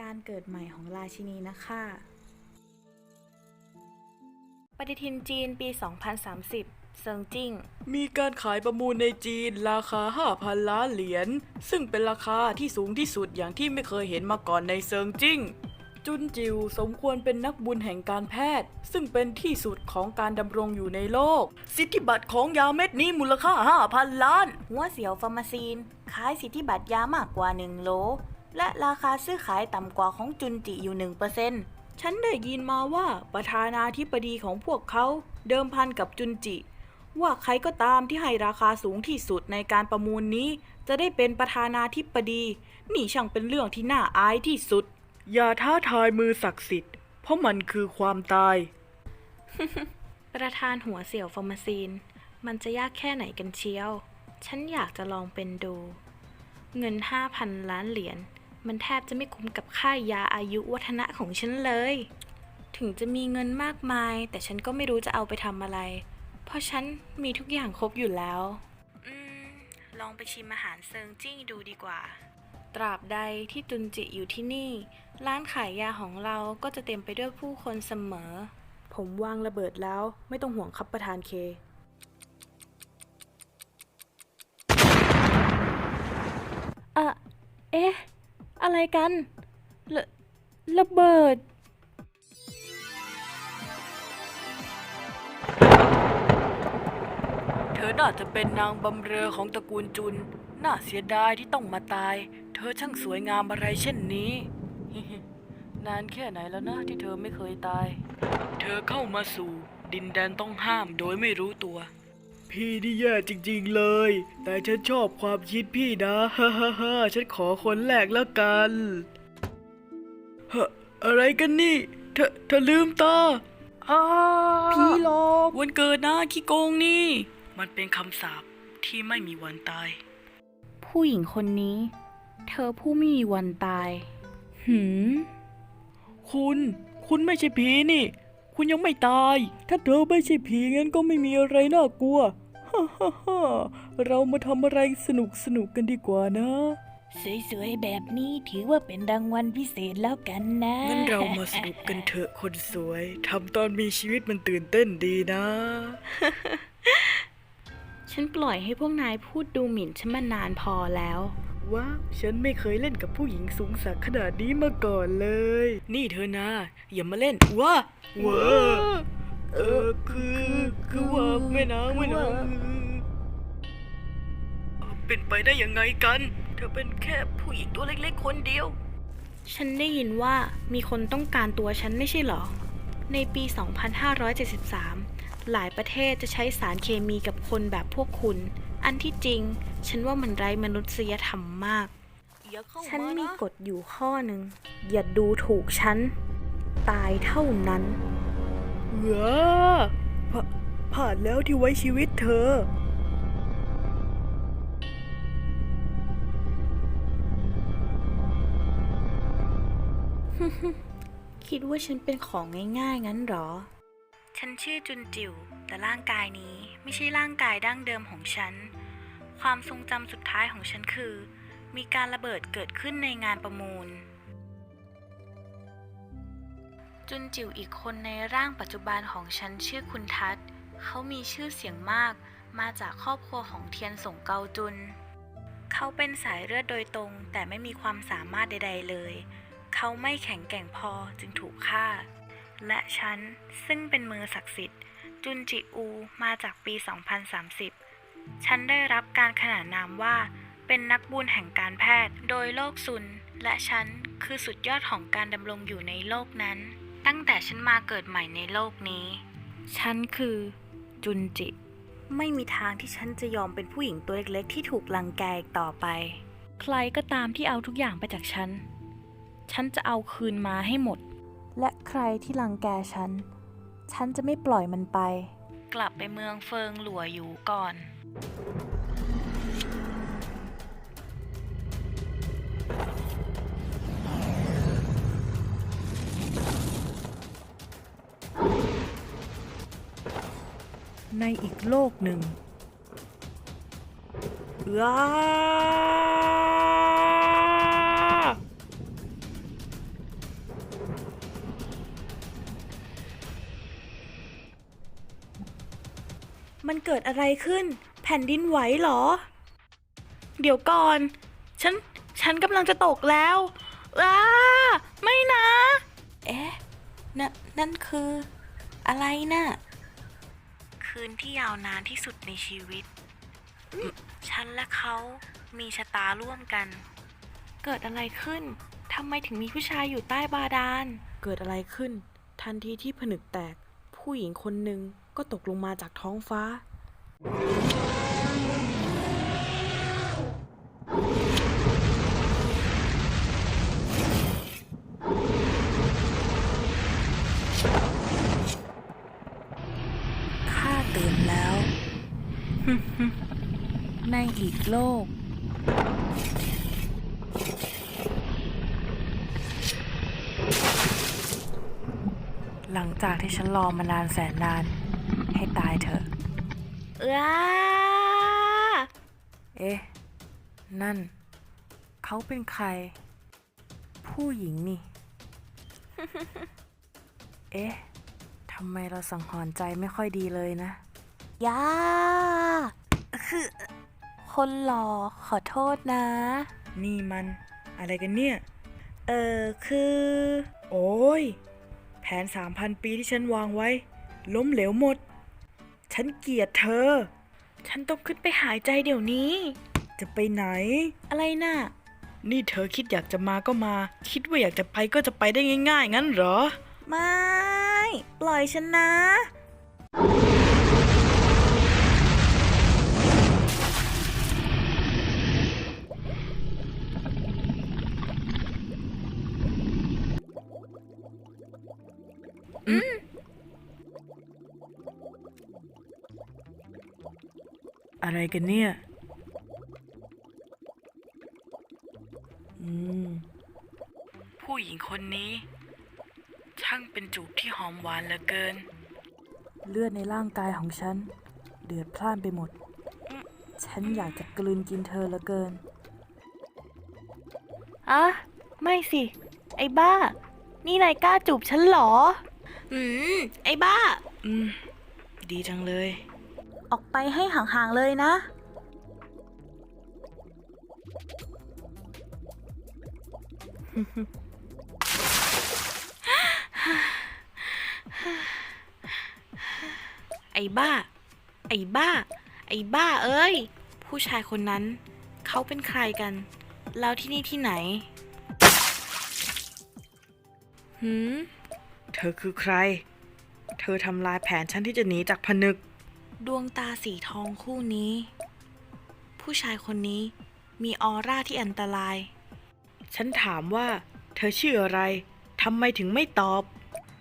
การเกิดใหม่ของราชินีนะคะปฏิทินจีนปี 2030 เซิงจิ้ง มีการขายประมูลในจีนราคา 5,000 ล้านเหรียญ ซึ่งเป็นราคาที่สูงที่สุดอย่างที่ไม่เคยเห็นมาก่อนในเซิงจิ้ง จุนจิวสมควรเป็นนักบุญแห่งการแพทย์ ซึ่งเป็นที่สุดของการดำรงอยู่ในโลก สิทธิบัตรของยาเม็ดนี้มูลค่า 5,000 ล้าน หัวเสียวฟาร์มาซีน ขายสิทธิบัตรยามากกว่า 1 โล และราคาซื้อขายต่ำกว่าของจุนจิอยู่ 1%ฉันได้ยินมาว่าประธานาธิบดีของพวกเขาเดิมพันกับจุนจิ ว่าใครก็ตามที่ให้ราคาสูงที่สุดในการประมูลนี้ จะได้เป็นประธานาธิบดี นี่ช่างเป็นเรื่องที่น่าอายที่สุด อย่าท้าทายมือศักดิ์สิทธิ์ เพราะมันคือความตาย ประธานหัวเสี่ยวฟาร์มาซีน มันจะยากแค่ไหนกันเชียว ฉันอยากจะลองเป็นดู เงิน5,000ล้านเหรียญ มันแทบจะไม่คุ้มกับค่ายาอายุวัฒนะของฉันเลย ถึงจะมีเงินมากมาย แต่ฉันก็ไม่รู้จะเอาไปทำอะไร เพราะฉันมีทุกอย่างครบอยู่แล้ว อืม ลองไปชิมอาหารเซิงจิ้งดูดีกว่า ตราบใดที่จุนจิอยู่ที่นี่ ร้านขายยาของเราก็จะเต็มไปด้วยผู้คนเสมอ ผมวางระเบิดแล้วไม่ต้องห่วงครับประธานเคอะเอ๊ะ อะไรกันระระเบิด เธอน่าจะเป็นนางบำเรอของตระกูลจุน น่าเสียดายที่ต้องมาตาย เธอช่างสวยงามอะไรเช่นนี้ นานแค่ไหนแล้วนะที่เธอไม่เคยตาย เธอเข้ามาสู่ดินแดนต้องห้ามโดยไม่รู้ตัว พี่นี่แย่จริงๆเลย แต่ฉันชอบความคิดพี่นะ ฮ่าฮ่าฮ่าฉันขอคนแรกแล้วกันเฮ้ออะไรกันนี่ เธอเธอลืมตาอ้าพี่หลอกวันเกิดนะขี้โกงนี่ มันเป็นคำสาปที่ไม่มีวันตาย ผู้หญิงคนนี้ เธอผู้ไม่มีวันตาย หืม คุณ คุณไม่ใช่ผีนี่ คุณยังไม่ตาย ถ้าเธอไม่ใช่ผีงั้นก็ไม่มีอะไรน่ากลัว ฮ่าฮ่าฮ่าเรามาทำอะไรสนุกสนุกกันดีกว่านะ สวยๆ แบบนี้ถือว่าเป็นรางวัลพิเศษแล้วกันนะงั้นเรามาสนุกกันเถอะคนสวย ทำตอนมีชีวิตมันตื่นเต้นดีนะ ฉันปล่อยให้พวกนายพูดดูหมิ่นฉันมานานพอแล้ว ว้าวฉันไม่เคยเล่นกับผู้หญิงสูงสักขนาดนี้มาก่อนเลย นี่เธอนะอย่ามาเล่นว้าว้าเออคือคือว่าแม่นางแม่นางเป็นไปได้ยังไงกัน เธอเป็นแค่ผู้หญิงตัวเล็กๆคนเดียว ฉันได้ยินว่ามีคนต้องการตัวฉันไม่ใช่เหรอ ในปี 2573 หลายประเทศจะใช้สารเคมีกับคนแบบพวกคุณ อันที่จริง ฉันว่ามันไร้มนุษยธรรมมากอย่าเข้าฉันมามีนะกฎอยู่ข้อหนึ่ง อย่าดูถูกฉัน ตายเท่านั้นเหรอผผ่านแล้วที่ไว้ชีวิตเธอ คิดว่าฉันเป็นของง่ายๆ งั้นเหรอ ฉันชื่อจุนจิวแต่ร่างกายนี้ไม่ใช่ร่างกายดั้งเดิมของฉัน ความทรงจำสุดท้ายของฉันคือ มีการระเบิดเกิดขึ้นในงานประมูล จุนจิวอีกคนในร่างปัจจุบันของฉันชื่อคุณทัศเขามีชื่อเสียงมากมาจากครอบครัวของเทียนสงเกาจุน เขาเป็นสายเลือดโดยตรง แต่ไม่มีความสามารถใด ๆ เลย เขาไม่แข็งแกร่งพอจึงถูกฆ่า และฉันซึ่งเป็นมือศักดิ์สิทธิ์ จุนจิอูมาจากปี 2030 ฉันได้รับการขนานนามว่า เป็นนักบุญแห่งการแพทย์ โดยโลกซุน และฉันคือสุดยอดของการดำรงอยู่ในโลกนั้น ตั้งแต่ฉันมาเกิดใหม่ในโลกนี้ ฉันคือ จุนจิ ไม่มีทางที่ฉันจะยอมเป็นผู้หญิงตัวเล็กๆ ที่ถูกลังแกอีกต่อไป ใครก็ตามที่เอาทุกอย่างไปจากฉัน ฉันจะเอาคืนมาให้หมด และใครที่รังแกฉัน ฉันจะไม่ปล่อยมันไป กลับไปเมืองเฟิงหลัวอยู่ก่อน ในอีกโลกหนึ่งว้ามันเกิดอะไรขึ้น ผ่นดินไหวเหรอ เดี๋ยวก่อน ฉัน ฉันกำลังจะตกแล้วอ้าไม่นะ เอ๊ะนนนั่นคือ อะไรน่ะ คืนที่ยาวนานที่สุดในชีวิต ฉันและเขามีชะตาร่วมกัน เกิดอะไรขึ้น ทำไมถึงมีผู้ชายอยู่ใต้บาดาล เกิดอะไรขึ้น ทันทีที่ผนึกแตก ผู้หญิงคนหนึ่งก็ตกลงมาจากท้องฟ้าข้า ในอีกโลก หลังจากที่ฉันรอมานานแสนนาน ให้ตายเถอะอ้าเอ๊ะ นั่น เขาเป็นใคร ผู้หญิงนี่ เอ๊ะทำไมเราสังหรณ์ใจไม่ค่อยดีเลยนะ ย่าคือคนหล่อขอโทษนะ นี่มัน อะไรกันเนี่ย เออคือ โอ้ย แผนสามพันปีที่ฉันวางไว้ ล้มเหลวหมด ฉันเกลียดเธอ ฉันต้องขึ้นไปหายใจเดี๋ยวนี้ จะไปไหน อะไรน่ะ นี่เธอคิดอยากจะมาก็มา คิดว่าอยากจะไปก็จะไปได้ง่าย ๆ งั้นเหรอ ไม่ ปล่อยฉันนะ อะไรกันเนี่ย อืม ผู้หญิงคนนี้ ช่างเป็นจูบที่หอมหวานเหลือเกิน เลือดในร่างกายของฉัน เดือดพล่านไปหมด ฉันอยากจะกลืนกินเธอเหลือเกินอะไม่สิ ไอ้บ้า นี่นายกล้าจูบฉันเหรอ อืม ไอ้บ้า อืม ดีจังเลย ออกไปให้ห่างๆเลยนะ ไอ้บ้า ไอ้บ้า ไอ้บ้าเอ้ย ผู้ชายคนนั้น เขาเป็นใครกัน แล้วที่นี่ที่ไหนหืม เธอคือใคร เธอทำลายแผนฉันที่จะหนีจากผนึก ดวงตาสีทองคู่นี้ ผู้ชายคนนี้มีออร่าที่อันตราย ฉันถามว่า เธอชื่ออะไรทำไมถึงไม่ตอบ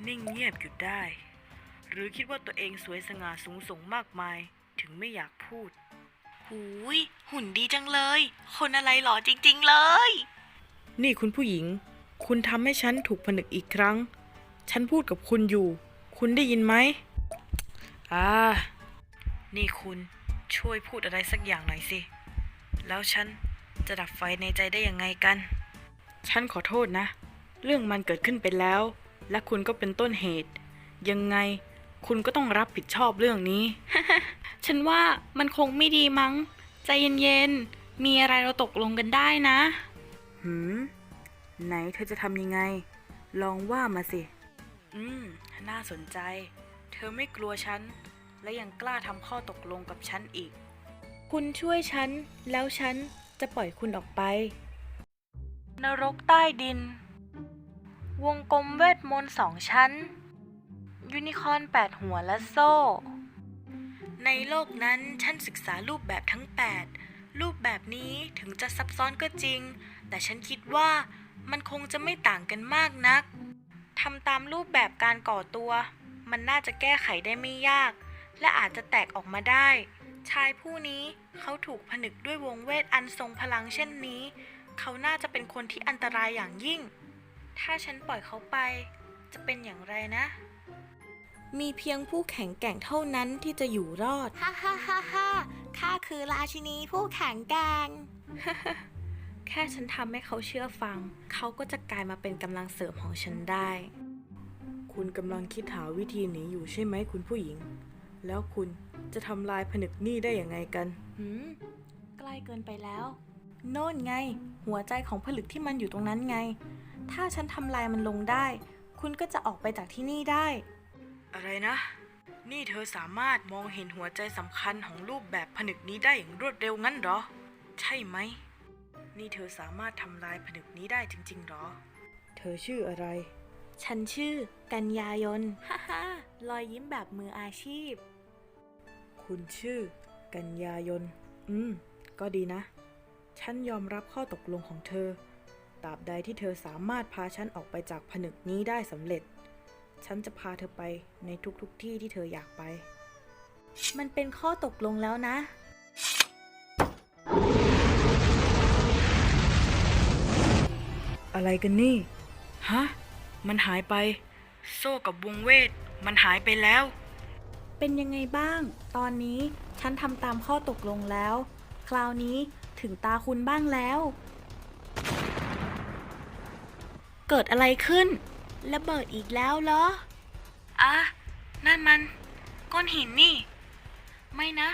นิ่งเงียบอยู่ได้ หรือคิดว่าตัวเองสวยสง่าสูงส่งมากมาย ถึงไม่อยากพูด หูย หุ่นดีจังเลย คนอะไรหล่อจริง ๆ เลย นี่คุณผู้หญิง คุณทำให้ฉันถูกผนึกอีกครั้ง ฉันพูดกับคุณอยู่ คุณได้ยินไหมอ่า นี่คุณช่วยพูดอะไรสักอย่างหน่อยสิ แล้วฉันจะดับไฟในใจได้ยังไงกัน ฉันขอโทษนะ เรื่องมันเกิดขึ้นไปแล้ว และคุณก็เป็นต้นเหตุ ยังไงคุณก็ต้องรับผิดชอบเรื่องนี้ ฉันว่ามันคงไม่ดีมั้ง ใจเย็นๆ มีอะไรเราตกลงกันได้นะ หืม ไหนเธอจะทำยังไง ลองว่ามาสิ อืม น่าสนใจ เธอไม่กลัวฉัน และยังกล้าทำข้อตกลงกับฉันอีก คุณช่วยฉัน แล้วฉันจะปล่อยคุณออกไป นรกใต้ดิน วงกลมเวทมนต์สองชั้น ยูนิคอร์นแปดหัวและโซ่ ในโลกนั้นฉันศึกษารูปแบบทั้ง 8 รูปแบบนี้ถึงจะซับซ้อนก็จริง แต่ฉันคิดว่ามันคงจะไม่ต่างกันมากนักทำตามรูปแบบการก่อตัว มันน่าจะแก้ไขได้ไม่ยาก และอาจจะแตกออกมาได้ ชายผู้นี้เขาถูกผนึกด้วยวงเวทอันทรงพลังเช่นนี้ เขาน่าจะเป็นคนที่อันตรายอย่างยิ่ง ถ้าฉันปล่อยเขาไป จะเป็นอย่างไรนะ มีเพียงผู้แข็งแกร่งเท่านั้นที่จะอยู่รอด ฮ่าฮ่าฮ่าฮ่าข้าคือราชินีผู้แข็งแกร่ง แค่ฉันทำให้เขาเชื่อฟัง เขาก็จะกลายมาเป็นกำลังเสริมของฉันได้ คุณกำลังคิดหาวิธีหนีอยู่ใช่ไหมคุณผู้หญิง แล้วคุณจะทำลายผนึกนี่ได้ยังไงกันหืมใกล้เกินไปแล้ว โน่นไง หัวใจของผลึกที่มันอยู่ตรงนั้นไง ถ้าฉันทำลายมันลงได้ คุณก็จะออกไปจากที่นี่ได้ อะไรนะ นี่เธอสามารถมองเห็นหัวใจสำคัญของรูปแบบผนึกนี้ได้อย่างรวดเร็วงั้นเหรอ ใช่ไหม นี่เธอสามารถทำลายผนึกนี้ได้จริงๆเหรอ เธอชื่ออะไร ฉันชื่อ กันยายน ฮ่าฮ่ารอยยิ้มแบบมืออาชีพ คุณชื่อ กันยายน อืม ก็ดีนะ ฉันยอมรับข้อตกลงของเธอ ตราบใดที่เธอสามารถพาฉันออกไปจากผนึกนี้ได้สำเร็จ ฉันจะพาเธอไปในทุกๆทที่ที่เธออยากไป มันเป็นข้อตกลงแล้วนะ อะไรกันนี่ ฮะ มันหายไป โซ่กับวงเวท มันหายไปแล้ว เป็นยังไงบ้าง ตอนนี้ฉันทำตามข้อตกลงแล้ว คราวนี้ถึงตาคุณบ้างแล้ว เกิดอะไรขึ้น ระเบิดอีกแล้วเหรอ อะ นั่นมัน ก้อนหินนี่ ไม่นะ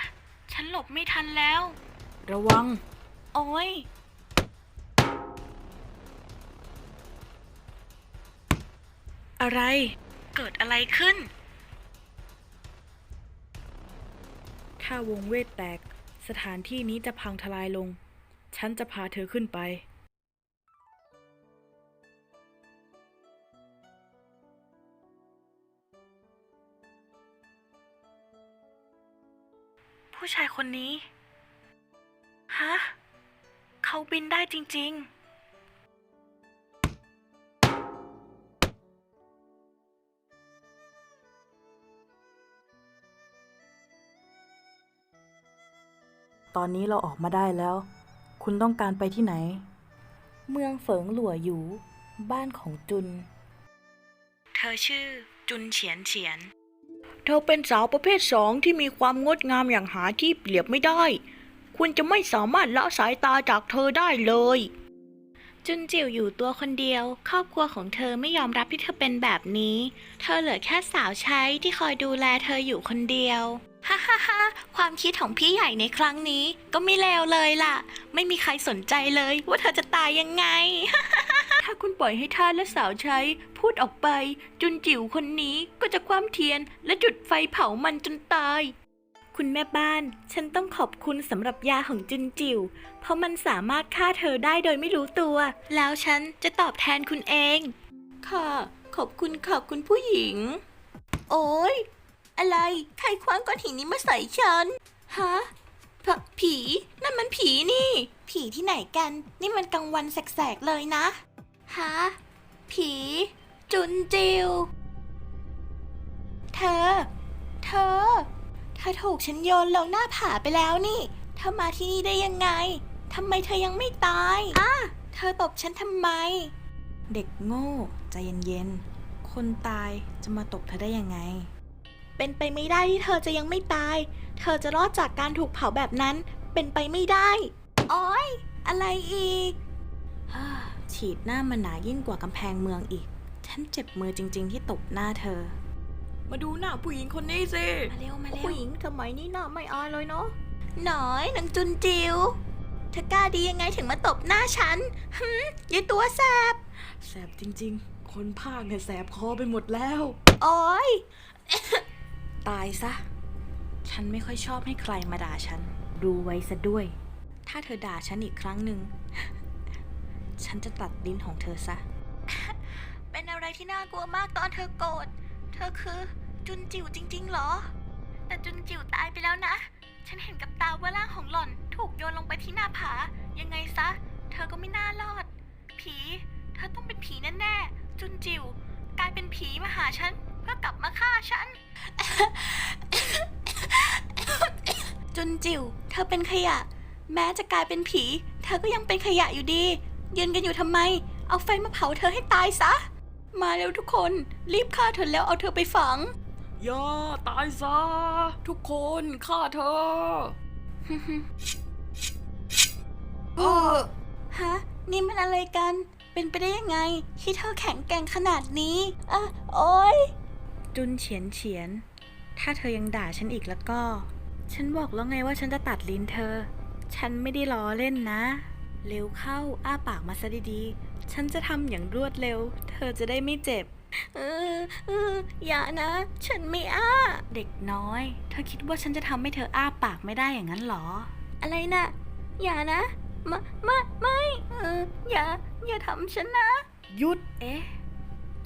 ฉันหลบไม่ทันแล้ว ระวัง โอ้ย อะไร เกิดอะไรขึ้น ถ้าวงเวทแตก สถานที่นี้จะพังทลายลง ฉันจะพาเธอขึ้นไป ผู้ชายคนนี้ ฮะ เขาบินได้จริง ๆ ตอนนี้เราออกมาได้แล้ว คุณต้องการไปที่ไหน เมืองเฟิงหลัวอยู่บ้านของจุน เธอชื่อจุนเฉียนเฉียน เธอเป็นสาวประเภทสองที่มีความงดงามอย่างหาที่เปรียบไม่ได้ คุณจะไม่สามารถละสายตาจากเธอได้เลย จุนจิ๋วอยู่ตัวคนเดียว ครอบครัวของเธอไม่ยอมรับที่เธอเป็นแบบนี้ เธอเหลือแค่สาวใช้ที่คอยดูแลเธออยู่คนเดียว ฮ่าฮ่าฮ่าความคิดของพี่ใหญ่ในครั้งนี้ก็ไม่เลวเลยล่ะ ไม่มีใครสนใจเลยว่าเธอจะตายยังไง ถ้าคุณปล่อยให้ท่าสและสาวใช้ พูดออกไป จุนจิ๋วคนนี้ก็จะคว้าเทียน และจุดไฟเผามันจนตาย คุณแม่บ้าน ฉันต้องขอบคุณสำหรับยาของจุนจิ๋วเพราะมันสามารถฆ่าเธอได้โดยไม่รู้ตัว แล้วฉันจะตอบแทนคุณเอง ค่ะ ขอบคุณค่ะคุณผู้หญิง โอ๊ย อะไร ใครคว้างก้อนหินนี้มาใส่ฉัน ฮะผผี นั่นมันผีนี่ ผีที่ไหนกัน นี่มันกลางวันแสกๆเลยนะ ฮะ ผี จุนจิว เธอ เธอ เธอถูกฉันโยนลงหน้าผาไปแล้วนี่ เธอมาที่นี่ได้ยังไง ทำไมเธอยังไม่ตายอะเธอตบฉันทำไม เด็กโง่ ใจเย็นๆ คนตายจะมาตบเธอได้ยังไง เป็นไปไม่ได้ที่เธอจะยังไม่ตาย เธอจะรอดจากการถูกเผาแบบนั้น เป็นไปไม่ได้อ้อยอะไรอีกฮ่าฉีดหน้ามันหนายิ่งกว่ากำแพงเมืองอีก ฉันเจ็บมือจริง ๆ ที่ตบหน้าเธอ มาดูหน้าผู้หญิงคนนี้สิมาเร็วมาเร็วผู้หญิงสมัยนี้หน้าไม่อายเลยเนาะหน่อยนางจุนจิวเธอกล้าดียังไงถึงมาตบหน้าฉันฮึมยายตัวแสบ แสบจริง ๆ คนภาคเนี่ยแสบคอไปหมดแล้ว โอ้ย ตายซะ ฉันไม่ค่อยชอบให้ใครมาด่าฉันดูไว้ซะด้วย ถ้าเธอด่าฉันอีกครั้งหนึ่ง ฉันจะตัดลิ้นของเธอซะ เป็นอะไรที่น่ากลัวมากตอนเธอโกรธ เธอคือจุนจิ๋วจริง ๆ เหรอ แต่จุนจิ๋วตายไปแล้วนะ ฉันเห็นกับตาว่าร่างของหล่อนถูกโยนลงไปที่หน้าผา ยังไงซะ เธอก็ไม่น่ารอด ผี เธอต้องเป็นผีแน่ๆ จุนจิ๋วกลายเป็นผีมาหาฉันเพื่อกลับมาฆ่าฉัน จุนจิ๋วเธอเป็นขยะ แม้จะกลายเป็นผี เธอก็ยังเป็นขยะอยู่ดี ยืนกันอยู่ทำไม เอาไฟมาเผาเธอให้ตายซะ มาเร็วทุกคน รีบฆ่าเธอแล้วเอาเธอไปฝัง อย่าตายซะ ทุกคนฆ่าเธอ เออฮะ นี่มันอะไรกัน เป็นไปได้ยังไง ที่เธอแข็งแกร่งขนาดนี้อะโอ๊ย จุนเฉียนเฉียน ถ้าเธอยังด่าฉันอีกแล้วก็ ฉันบอกแล้วไงว่าฉันจะตัดลิ้นเธอ ฉันไม่ได้ล้อเล่นนะ เร็วเข้าอ้าปากมาซะดีๆ ฉันจะทำอย่างรวดเร็ว เธอจะได้ไม่เจ็บ เออเอออย่านะ ฉันไม่อ้า เด็กน้อย เธอคิดว่าฉันจะทำให้เธออ้าปากไม่ได้อย่างนั้นเหรอ อะไรนะ อย่านะมาไม่ไม่ เออ อย่า อย่าทำฉันนะ หยุด เอ๊ะ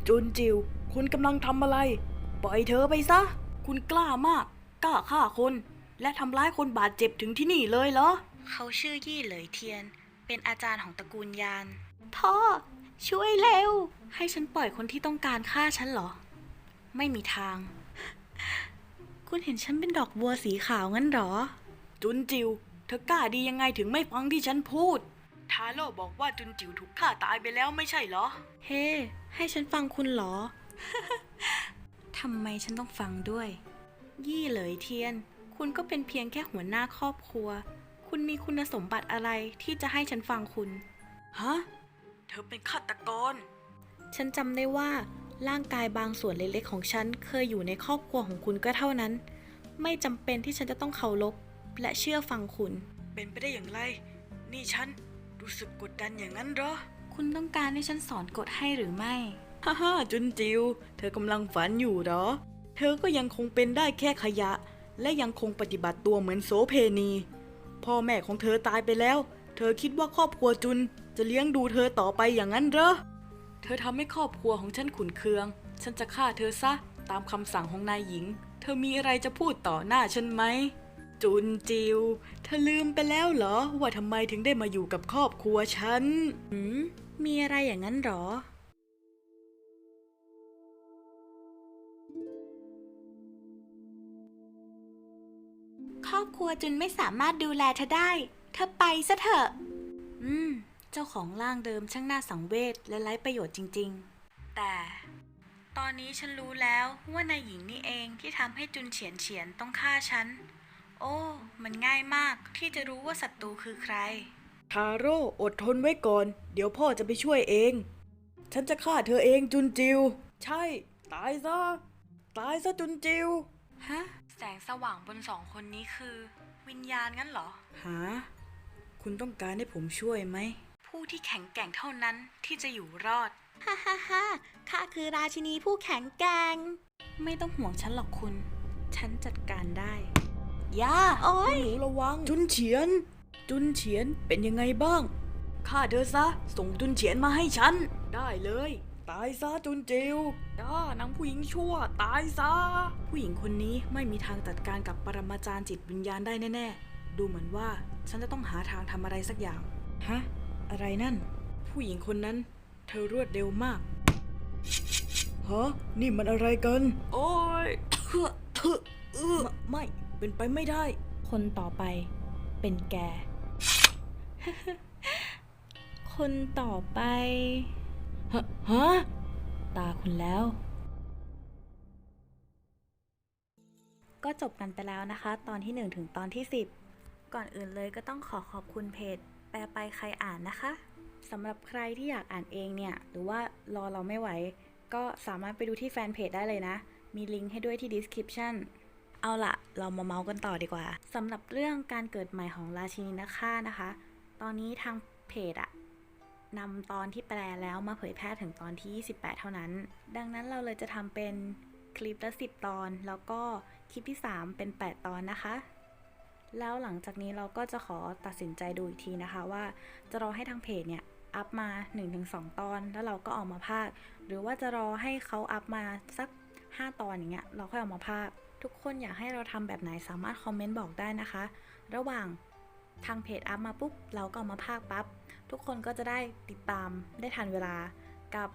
จุนจิว คุณกำลังทำอะไร ปล่อยเธอไปซะ คุณกล้ามาก กล้าฆ่าคน และทำร้ายคนบาดเจ็บถึงที่นี่เลยเหรอ เขาชื่อยี่เหลยเทียน เป็นอาจารย์ของตระกูลยาน พ่อ ช่วยเร็ว ให้ฉันปล่อยคนที่ต้องการฆ่าฉันเหรอ ไม่มีทาง คุณเห็นฉันเป็นดอกบัวสีขาวงั้นเหรอ จุนจิว เธอกล้าดียังไงถึงไม่ฟังที่ฉันพูด ทาโร่บอกว่าจุนจิวถูกฆ่าตายไปแล้วไม่ใช่เหรอ เฮ้ ให้ฉันฟังคุณเหรอ ทำไมฉันต้องฟังด้วย ยี่เหลยเทียน คุณก็เป็นเพียงแค่หัวหน้าครอบครัว คุณมีคุณสมบัติอะไรที่จะให้ฉันฟังคุณ ฮะ เธอเป็นฆาตกร ฉันจำได้ว่าร่างกายบางส่วนเล็กๆของฉันเคยอยู่ในครอบครัวของคุณก็เท่านั้น ไม่จำเป็นที่ฉันจะต้องเคารพและเชื่อฟังคุณ เป็นไปได้อย่างไร นี่ฉันรู้สึกกดดันอย่างนั้นเหรอ คุณต้องการให้ฉันสอนกฎให้หรือไม่ ฮ่าฮ่าจุนจิว เธอกำลังฝันอยู่เหรอ เธอก็ยังคงเป็นได้แค่ขยะ และยังคงปฏิบัติตัวเหมือนโสเพณี พ่อแม่ของเธอตายไปแล้ว เธอคิดว่าครอบครัวจุนจะเลี้ยงดูเธอต่อไปอย่างนั้นเหรอ เธอทำให้ครอบครัวของฉันขุนเคือง ฉันจะฆ่าเธอซะตามคำสั่งของนายหญิง เธอมีอะไรจะพูดต่อหน้าฉันไหม จุนจิว เธอลืมไปแล้วเหรอ ว่าทำไมถึงได้มาอยู่กับครอบครัวฉัน หืม มีอะไรอย่างนั้นเหรอ ครอบครัวจุนไม่สามารถดูแลเธอได้ เธอไปซะเถอะ อืม เจ้าของร่างเดิมช่างน่าสังเวชและไร้ประโยชน์จริง ๆ แต่ ตอนนี้ฉันรู้แล้วว่านายหญิงนี่เองที่ทำให้จุนเฉียนเฉียนต้องฆ่าฉัน โอ้ มันง่ายมากที่จะรู้ว่าศัตรูคือใคร ทาโร่อดทนไว้ก่อน เดี๋ยวพ่อจะไปช่วยเอง ฉันจะฆ่าเธอเองจุนจิว ใช่ ตายซะ ตายซะจุนจิว ฮะ แสงสว่างบนสองคนนี้คือ วิญญาณงั้นเหรอ หา คุณต้องการให้ผมช่วยไหม ผู้ที่แข็งแกร่งเท่านั้นที่จะอยู่รอด ฮ่าฮ่าฮ่าข้าคือราชินีผู้แข็งแกร่ง ไม่ต้องห่วงฉันหรอกคุณ ฉันจัดการได้ ย่า โอ้ย หนูระวัง จุนเฉียน จุนเฉียนเป็นยังไงบ้างฆ่าเธอซะ ส่งจุนเฉียนมาให้ฉัน ได้เลย ตายซะจุนจิวจ้านางผู้หญิงชั่ว ตายซะ ผู้หญิงคนนี้ไม่มีทางจัดการกับปรมาจารย์จิตวิญญาณได้แน่ๆ ดูเหมือนว่าฉันจะต้องหาทางทำอะไรสักอย่าง ฮะ อะไรนั่น ผู้หญิงคนนั้น เธอรวดเร็วมากฮะนี่มันอะไรกัน โอ้ยเฮ้อเฮ้อเออไม่ เป็นไปไม่ได้ คนต่อไป เป็นแก คนต่อไป ฮะตาคุณแล้ว ก็จบกันไปแล้วนะคะ ตอนที่ 1 ถึงตอนที่ 10 ก่อนอื่นเลยก็ต้องขอขอบคุณเพจ แปลไปใครอ่านนะคะสำหรับใครที่อยากอ่านเองเนี่ย หรือว่ารอเราไม่ไหว ก็สามารถไปดูที่แฟนเพจได้เลยนะ มีลิงก์ให้ด้วยที่ description เอาละเรามาเมาส์กันต่อดีกว่าสำหรับเรื่องการเกิดใหม่ของราชินีนักฆ่านะคะ ตอนนี้ทางเพจอะ นำตอนที่แปลแล้วมาเผยแพร่ถึงตอนที่ 28 เท่านั้น ดังนั้นเราเลยจะทำเป็นคลิปละ 10 ตอน แล้วก็คลิปที่ 3 เป็น 8 ตอนนะคะ แล้วหลังจากนี้เราก็จะขอตัดสินใจดูอีกทีนะคะว่าจะรอให้ทางเพจเนี่ยอัพมา 1-2 ตอน แล้วเราก็ออกมาพากย์หรือว่าจะรอให้เขาอัพมาสัก 5 ตอนอย่างเงี้ยเราค่อยออกมาพากย์ทุกคนอยากให้เราทำแบบไหนสามารถคอมเมนต์บอกได้นะคะ ระหว่างทางเพจอัพมาปุ๊บเราก็เอามาพากย์ปั๊บ ทุกคนก็จะได้ติดตามได้ทันเวลากับ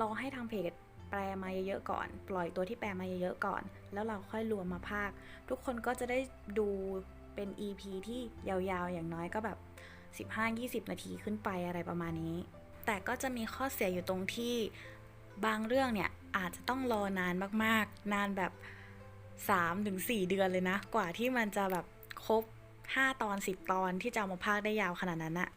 รอให้ทางเพจแปลมาเยอะๆก่อน ปล่อยตัวที่แปลมาเยอะๆก่อน แล้วเราค่อยรวมมาภาค ทุกคนก็จะได้ดูเป็น EP ที่ยาวๆ อย่างน้อยก็แบบ 15-20 นาทีขึ้นไปอะไรประมาณนี้ แต่ก็จะมีข้อเสียอยู่ตรงที่บางเรื่องเนี่ยอาจจะต้องรอนานมากๆ นานแบบ 3-4 เดือนเลยนะ กว่าที่มันจะแบบครบ 5 ตอน 10 ตอนที่จะมาพากย์ได้ยาวขนาดนั้นอะ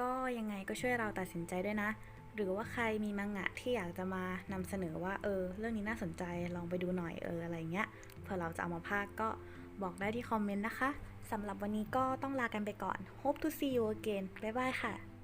ก็ยังไงก็ช่วยเราตัดสินใจด้วยนะ หรือว่าใครมีมังงะที่อยากจะมานำเสนอว่าเออ เรื่องนี้น่าสนใจลองไปดูหน่อยเอออะไรเงี้ยเผื่อเราจะเอามาพากก็บอกได้ที่คอมเมนต์นะคะสำหรับวันนี้ก็ต้องลากันไปก่อน hope to see you again บ๊ายบายค่ะ